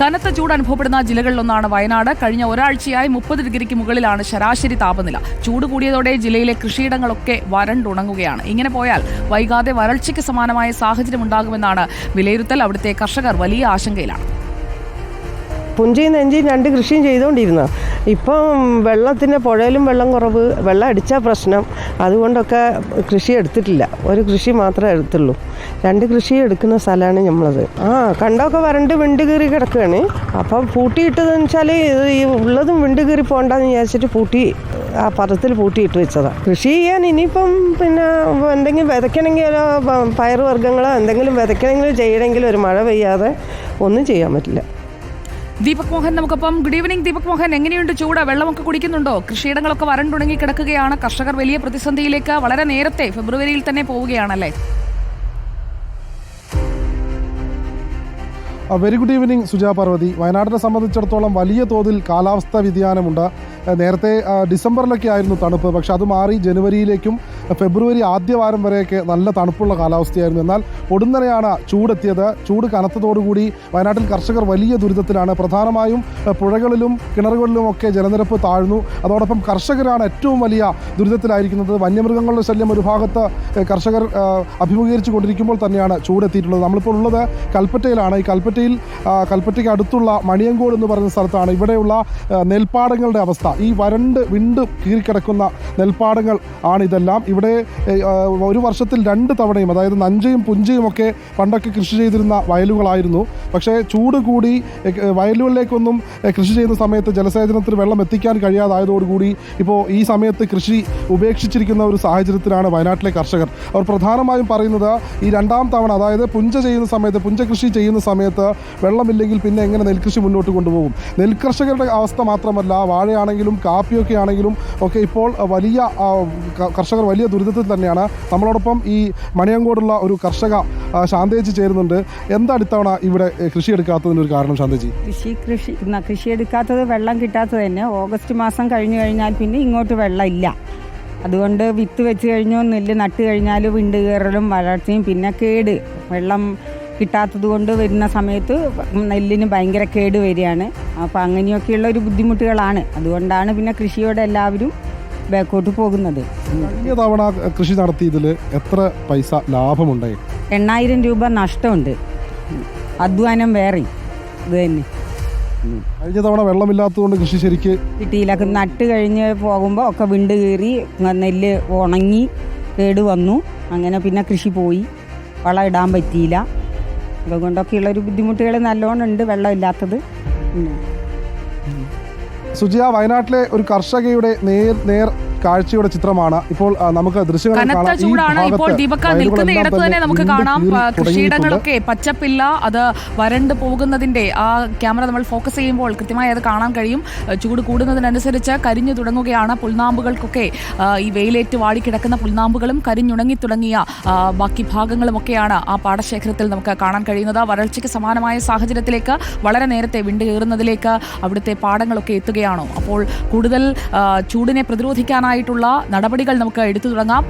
കനത്ത ചൂട് അനുഭവപ്പെടുന്ന ജില്ലകളിലൊന്നാണ് വയനാട്. കഴിഞ്ഞ ഒരാഴ്ചയായി മുപ്പത് ഡിഗ്രിക്ക് മുകളിലാണ് ശരാശരി താപനില. ചൂട് കൂടിയതോടെ ജില്ലയിലെ കൃഷിയിടങ്ങളൊക്കെ വരണ്ടുണങ്ങുകയാണ്. ഇങ്ങനെ പോയാൽ വൈകാതെ വരൾച്ചയ്ക്ക് സമാനമായ സാഹചര്യം ഉണ്ടാകുമെന്നാണ് വിലയിരുത്തൽ അവിടുത്തെ കർഷകർ വലിയ ആശങ്കയിലാണ്. പുഞ്ചയും നെഞ്ചിയും രണ്ട് കൃഷിയും ചെയ്തുകൊണ്ടിരുന്ന. ഇപ്പം വെള്ളത്തിന്റെ പുഴയിലും വെള്ളം കുറവ് വെള്ളം അടിച്ച പ്രശ്നം. അതുകൊണ്ടൊക്കെ കൃഷി എടുത്തിട്ടില്ല. ഒരു കൃഷി മാത്രമേ എടുത്തുള്ളൂ. രണ്ട് കൃഷി എടുക്കുന്ന സ്ഥലമാണ് നമ്മളത് ആ കണ്ടൊക്കെ വരണ്ട് വിണ്ട് കീറി കിടക്കുകയാണ് അപ്പം പൂട്ടിയിട്ടതെന്ന് വെച്ചാൽ ഈ ഉള്ളതും വിണ്ട് കീറി പോകണ്ടെന്ന് വിചാരിച്ചിട്ട് പൂട്ടി ആ പദത്തിൽ പൂട്ടിയിട്ട് വെച്ചതാണ് കൃഷി ചെയ്യാൻ ഇനിയിപ്പം പിന്നെ എന്തെങ്കിലും വിതയ്ക്കണമെങ്കിലോ പയറുവർഗങ്ങളോ എന്തെങ്കിലും വിതയ്ക്കണമെങ്കിലും ചെയ്യണമെങ്കിലും ഒരു മഴ പെയ്യാതെ ഒന്നും ചെയ്യാൻ പറ്റില്ല. ദീപക് മോഹൻ നമുക്കൊപ്പം. Good evening Deepak Mohan. എങ്ങനെയുണ്ട് ചൂട്? വെള്ളമൊക്കെ കുടിക്കുന്നുണ്ടോ? കൃഷിയിടങ്ങളൊക്കെ വരണ്ടുണങ്ങി കിടക്കുകയാണ്. കർഷകർ വലിയ പ്രതിസന്ധിയിലേക്ക് വളരെ നേരത്തെ ഫെബ്രുവരിയിൽ തന്നെ പോവുകയാണല്ലേ? Very good evening Suja Parvathi. വയനാടിനെ സംബന്ധിച്ചിടത്തോളം വലിയ തോതിൽ കാലാവസ്ഥാ വ്യതിയാനമുണ്ട്. നേരത്തെ ഡിസംബറിലൊക്കെ ആയിരുന്നു തണുപ്പ്. പക്ഷെ അത് മാറി ജനുവരിയിലേക്കും ഫെബ്രുവരി ആദ്യവാരം വരെയൊക്കെ നല്ല തണുപ്പുള്ള കാലാവസ്ഥയായിരുന്നു. എന്നാൽ ഒടുന്നനെയാണ് ചൂടെത്തിയത്. ചൂട് കനത്തതോടുകൂടി വയനാട്ടിൽ കർഷകർ വലിയ ദുരിതത്തിലാണ്. പ്രധാനമായും പുഴകളിലും കിണറുകളിലും ഒക്കെ ജലനിരപ്പ് താഴ്ന്നു. അതോടൊപ്പം കർഷകരാണ് ഏറ്റവും വലിയ ദുരിതത്തിലായിരിക്കുന്നത്. വന്യമൃഗങ്ങളുടെ ശല്യം ഒരു ഭാഗത്ത് കർഷകർ അഭിമുഖീകരിച്ചു കൊണ്ടിരിക്കുമ്പോൾ തന്നെയാണ് ചൂടെത്തിയിട്ടുള്ളത്. നമ്മളിപ്പോൾ ഉള്ളത് കൽപ്പറ്റയിലാണ്. ഈ കൽപ്പറ്റയിൽ കൽപ്പറ്റയ്ക്ക് അടുത്തുള്ള മണിയങ്കോട് എന്ന് പറയുന്ന സ്ഥലത്താണ്. ഇവിടെയുള്ള നെൽപ്പാടങ്ങളുടെ അവസ്ഥ. ഈ വരണ്ട് വിണ്ട് കീറിക്കിടക്കുന്ന നെൽപ്പാടങ്ങൾ ആണ് ഇതെല്ലാം ഇവിടെ ഒരു വർഷത്തിൽ രണ്ട് തവണയും അതായത് നഞ്ചയും പുഞ്ചയും ഒക്കെ പണ്ടൊക്കെ കൃഷി ചെയ്തിരുന്ന വയലുകളായിരുന്നു. പക്ഷേ ചൂട് കൂടി വയലുകളിലേക്കൊന്നും കൃഷി ചെയ്യുന്ന സമയത്ത് ജലസേചനത്തിന് വെള്ളം എത്തിക്കാൻ കഴിയാതായതോടുകൂടി ഇപ്പോൾ ഈ സമയത്ത് കൃഷി ഉപേക്ഷിച്ചിരിക്കുന്ന ഒരു സാഹചര്യത്തിലാണ് വയനാട്ടിലെ കർഷകർ. അവർ പ്രധാനമായും പറയുന്നത് ഈ രണ്ടാം തവണ അതായത് പുഞ്ച ചെയ്യുന്ന സമയത്ത് പുഞ്ച കൃഷി ചെയ്യുന്ന സമയത്ത് വെള്ളമില്ലെങ്കിൽ പിന്നെ എങ്ങനെ നെൽകൃഷി മുന്നോട്ട് കൊണ്ടുപോകും? നെൽകർഷകരുടെ അവസ്ഥ മാത്രമല്ല വാഴയാണെങ്കിലും കാപ്പിയൊക്കെ ആണെങ്കിലും ഒക്കെ ഇപ്പോൾ വലിയ കർഷകർ വലിയ ദുരിതത്തിൽ തന്നെയാണ്. നമ്മളോടൊപ്പം ഈ മണിയങ്കോടുള്ള ഒരു കർഷക ശാന്തേജി ചേരുന്നുണ്ട്. എന്താണ് ഇത്തവണ ഇവിടെ കൃഷി എടുക്കാത്തതിന് ഒരു കാരണം ശാന്തേജി കൃഷി കൃഷി കൃഷി എടുക്കാത്തത് വെള്ളം കിട്ടാത്തത് തന്നെ. ഓഗസ്റ്റ് മാസം കഴിഞ്ഞു കഴിഞ്ഞാൽ പിന്നെ ഇങ്ങോട്ട് വെള്ളം ഇല്ല. അതുകൊണ്ട് വിത്ത് വെച്ച് കഴിഞ്ഞു നെല്ല് നട്ട് കഴിഞ്ഞാൽ വിണ്ട് കയറലും വളർച്ചയും പിന്നെ കേട്. വെള്ളം കിട്ടാത്തത് കൊണ്ട് വരുന്ന സമയത്ത് നെല്ലിന് ഭയങ്കര കേട് വരികയാണ്. അപ്പോൾ അങ്ങനെയൊക്കെയുള്ള ഒരു ബുദ്ധിമുട്ടുകളാണ്. അതുകൊണ്ടാണ് പിന്നെ കൃഷിയോട് എല്ലാവരും ബാക്കോട്ട് പോകുന്നത്. കഴിഞ്ഞ തവണ കൃഷി നടത്തിയതിൽ എത്ര പൈസ ലാഭമുണ്ടായി? എണ്ണായിരം രൂപ നഷ്ടമുണ്ട്. അധ്വാനം വേറെ. ഇത് തന്നെ. കഴിഞ്ഞ തവണ വെള്ളമില്ലാത്തതുകൊണ്ട് കൃഷി ശരിക്ക് കിട്ടിയില്ല. നട്ട് കഴിഞ്ഞ് പോകുമ്പോൾ ഒക്കെ വിണ്ട് കീറി നെല്ല് ഉണങ്ങി കേട് വന്നു. അങ്ങനെ പിന്നെ കൃഷി പോയി. വളം ഇടാൻ പറ്റിയില്ല. അതുകൊണ്ടൊക്കെയുള്ളൊരു ബുദ്ധിമുട്ടുകൾ നല്ലോണം ഉണ്ട് വെള്ളമില്ലാത്തത്. സുജിയ വയനാട്ടിലെ ഒരു കർഷകയുടെ നേർ നേർ കാഴ്ചയുടെ ചിത്രമാണ്. ഇപ്പോൾ നമുക്ക് ദൃശ്യങ്ങൾ ചൂടാണ് ഇപ്പോൾ ദീപക്ക നിൽക്കുന്ന ഇടത്ത് തന്നെ നമുക്ക് കാണാം. കൃഷിയിടങ്ങളൊക്കെ പച്ചപ്പില്ല അത് വരണ്ട് പോകുന്നതിന്റെ ആ ക്യാമറ നമ്മൾ ഫോക്കസ് ചെയ്യുമ്പോൾ കൃത്യമായി അത് കാണാൻ കഴിയും. ചൂട് കൂടുന്നതിനനുസരിച്ച് കരിഞ്ഞു തുടങ്ങുകയാണ് പുൽനാമ്പുകൾക്കൊക്കെ. ഈ വെയിലേറ്റ് വാടിക്കിടക്കുന്ന പുൽനാമ്പുകളും കരിഞ്ഞുണങ്ങി തുടങ്ങിയ ബാക്കി ബാക്കി ഭാഗങ്ങളുമൊക്കെയാണ് ആ പാടശേഖരത്തിൽ നമുക്ക് കാണാൻ കഴിയുന്നത്. വരൾച്ചയ്ക്ക് സമാനമായ സാഹചര്യത്തിലേക്ക് വളരെ നേരത്തെ വിണ്ടുകയറുന്നതിലേക്ക് അവിടുത്തെ പാടങ്ങളൊക്കെ എത്തുകയാണോ? അപ്പോൾ കൂടുതൽ ചൂടിനെ ചൂടിനെ പ്രതിരോധിക്കാനായിട്ടുള്ള നടപടികൾ നമുക്ക് എടുത്തു തുടങ്ങാം